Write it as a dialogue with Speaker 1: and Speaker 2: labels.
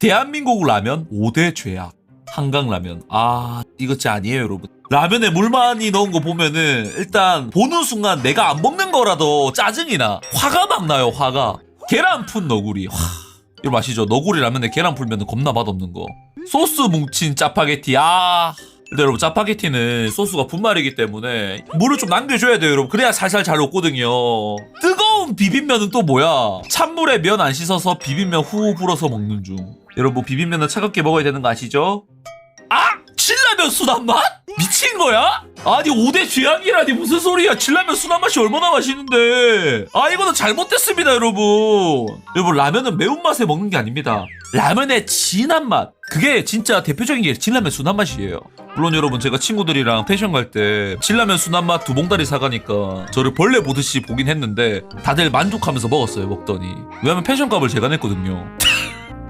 Speaker 1: 대한민국 라면 5대 죄악. 한강 라면. 아, 이것이 아니에요, 여러분. 라면에 물 많이 넣은 거 보면은 일단 보는 순간 내가 안 먹는 거라도 짜증이 나. 화가 막 나요, 화가. 계란 푼 너구리. 와, 이거 아시죠? 너구리 라면에 계란 풀면 겁나 맛없는 거. 소스 뭉친 짜파게티. 아. 근데 여러분 짜파게티는 소스가 분말이기 때문에 물을 좀 남겨줘야 돼요 여러분 그래야 살살 잘 녹거든요 뜨 거운 비빔면은 또 뭐야 찬물에 면 안 씻어서 비빔면 후 불어서 먹는 중 여러분 뭐 비빔면은 차갑게 먹어야 되는 거 아시죠? 아! 신라면 순한 맛? 미친 거야? 아니 5대 죄악이라니. 무슨 소리야. 신라면 순한 맛이 얼마나 맛있는데. 아 이거는 잘못됐습니다 여러분. 여러분 라면은 매운맛에 먹는 게 아닙니다. 라면의 진한 맛. 그게 진짜 대표적인 게 진라면 순한 맛이에요. 물론 여러분 제가 친구들이랑 펜션 갈때 신라면 순한 맛 두 봉다리 사가니까 저를 벌레 보듯이 보긴 했는데 다들 만족하면서 먹었어요 먹더니. 왜냐면 펜션 값을 제가 냈거든요